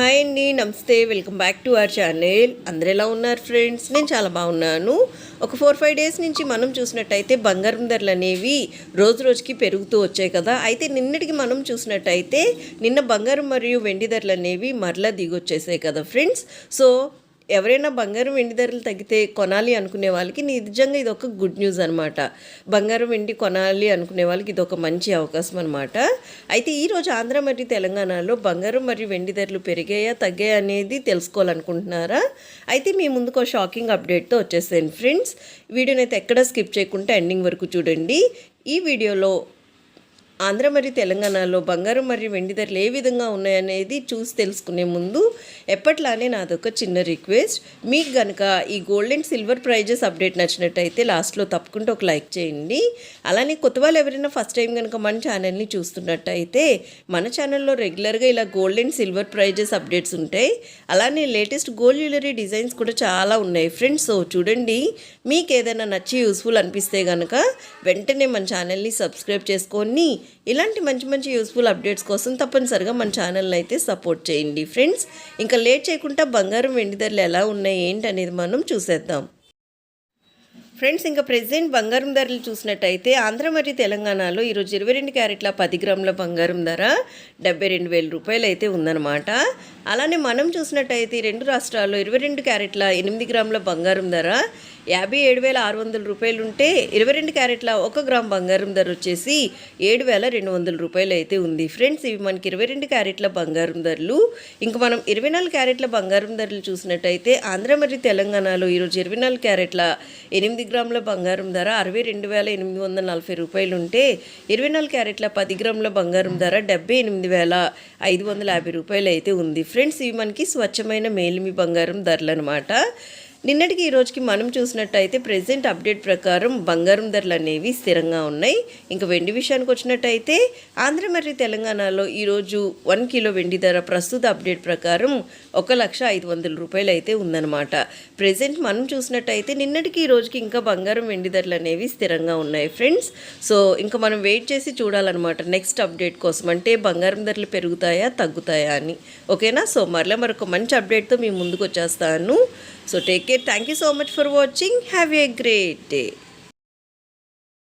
Hi అండి నమస్తే welcome back to our channel. అందరు ఎలా ఉన్నారు ఫ్రెండ్స్? నేను చాలా బాగున్నాను. ఒక ఫోర్ ఫైవ్ డేస్ నుంచి మనం చూసినట్టయితే బంగారం ధరలు అనేవి రోజు రోజుకి పెరుగుతూ వచ్చాయి కదా. అయితే నిన్నటికి మనం చూసినట్టయితే నిన్న బంగారం మరియు వెండి ధరలు అనేవి మరలా దిగొచ్చేసాయి కదా ఫ్రెండ్స్. సో ఎవరైనా బంగారం వెండి ధరలు తగ్గితే కొనాలి అనుకునే వాళ్ళకి నిజంగా ఇది ఒక గుడ్ న్యూస్ అనమాట బంగారం వెండి కొనాలి అనుకునే వాళ్ళకి ఇది ఒక మంచి అవకాశం అనమాట అయితే ఈరోజు ఆంధ్ర మరియు తెలంగాణలో బంగారం మరియు వెండి ధరలు పెరిగాయా తగ్గాయా అనేది తెలుసుకోవాలనుకుంటున్నారా? అయితే మీ ముందుకు షాకింగ్ అప్డేట్తో వచ్చేసాను ఫ్రెండ్స్. వీడియోని అయితే ఎక్కడ స్కిప్ చేయకుండా ఎండింగ్ వరకు చూడండి. ఈ వీడియోలో ఆంధ్ర మరియు తెలంగాణలో బంగారం మరియు వెండి ధరలు ఏ విధంగా ఉన్నాయనేది చూసి తెలుసుకునే ముందు ఎప్పట్లానే నాదొక చిన్న రిక్వెస్ట్. మీకు కనుక ఈ gold and silver prizes update నచ్చినట్టయితే లాస్ట్లో తప్పకుండా ఒక లైక్ చేయండి. అలానే కొత్త వాళ్ళు ఎవరైనా ఫస్ట్ టైం కనుక మన ఛానల్ని చూస్తున్నట్టయితే మన ఛానల్లో రెగ్యులర్గా ఇలా gold and silver prizes updates ఉంటాయి. అలానే లేటెస్ట్ గోల్డ్ జ్యువెలరీ డిజైన్స్ కూడా చాలా ఉన్నాయి ఫ్రెండ్స్ సో చూడండి మీకు ఏదైనా నచ్చి యూస్ఫుల్ అనిపిస్తే కనుక వెంటనే మన ఛానల్ని సబ్స్క్రైబ్ చేసుకొని ఇలాంటి మంచి మంచి యూస్ఫుల్ అప్డేట్స్ కోసం తప్పనిసరిగా మన ఛానల్ని అయితే సపోర్ట్ చేయండి. ఫ్రెండ్స్ ఇంకా లేట్ చేయకుండా బంగారం వెండి ధరలు ఎలా ఉన్నాయి ఏంటి అనేది మనం చూసేద్దాం. ఫ్రెండ్స్ ఇంకా ప్రెసెంట్ బంగారం ధరలు చూసినట్టయితే ఆంధ్ర మరియు తెలంగాణలో ఈరోజు ఇరవై రెండు క్యారెట్ల పది గ్రాముల బంగారం ధర డెబ్బై రెండు వేల రూపాయలు అయితే ఉందన్నమాట. అలానే మనం చూసినట్టయితే రెండు రాష్ట్రాల్లో ఇరవై రెండు క్యారెట్ల ఎనిమిది గ్రాముల బంగారం ధర యాభై ఏడు వేల ఆరు వందల రూపాయలు ఉంటే ఇరవై రెండు క్యారెట్ల ఒక గ్రామ్ బంగారం ధర వచ్చేసి ఏడు వేల రెండు వందల రూపాయలు అయితే ఉంది. ఫ్రెండ్స్ ఇవి మనకి ఇరవై రెండు క్యారెట్ల బంగారం ధరలు. ఇంకా మనం ఇరవై నాలుగు క్యారెట్ల బంగారం ధరలు చూసినట్టయితే ఆంధ్ర మరియు తెలంగాణలో ఈరోజు ఇరవై నాలుగు క్యారెట్ల ఎనిమిది గ్రాముల బంగారం ధర అరవై రెండు వేల ఎనిమిది వందల నలభై రూపాయలు ఉంటే ఇరవై నాలుగు క్యారెట్ల పది గ్రాముల బంగారం ధర డెబ్బై ఎనిమిది వేల ఐదు వందల యాభై రూపాయలు అయితే ఉంది. ఫ్రెండ్స్ ఇవి మనకి స్వచ్ఛమైన మేలిమి బంగారం ధరలు అనమాట నిన్నటికి ఈ రోజుకి మనం చూసినట్టయితే ప్రెసెంట్ అప్డేట్ ప్రకారం బంగారం ధరలు అనేవి స్థిరంగా ఉన్నాయి. ఇంకా వెండి విషయానికి వచ్చినట్టయితే ఆంధ్ర మరియు తెలంగాణలో ఈరోజు వన్ కిలో వెండి ధర ప్రస్తుత అప్డేట్ ప్రకారం ఒక లక్ష ఐదు వందల రూపాయలు అయితే ఉందన్నమాట. ప్రెసెంట్ మనం చూసినట్టయితే నిన్నటికి ఈ రోజుకి ఇంకా బంగారం వెండి ధరలు అనేవి స్థిరంగా ఉన్నాయి ఫ్రెండ్స్ సో ఇంకా మనం వెయిట్ చేసి చూడాలన్నమాట నెక్స్ట్ అప్డేట్ కోసం. అంటే బంగారం ధరలు పెరుగుతాయా తగ్గుతాయా అని. ఓకేనా? సో మరలా మరొక మంచి అప్డేట్తో మీ ముందుకు వచ్చేస్తాను. So take Thank you so much for watching. Have a great day.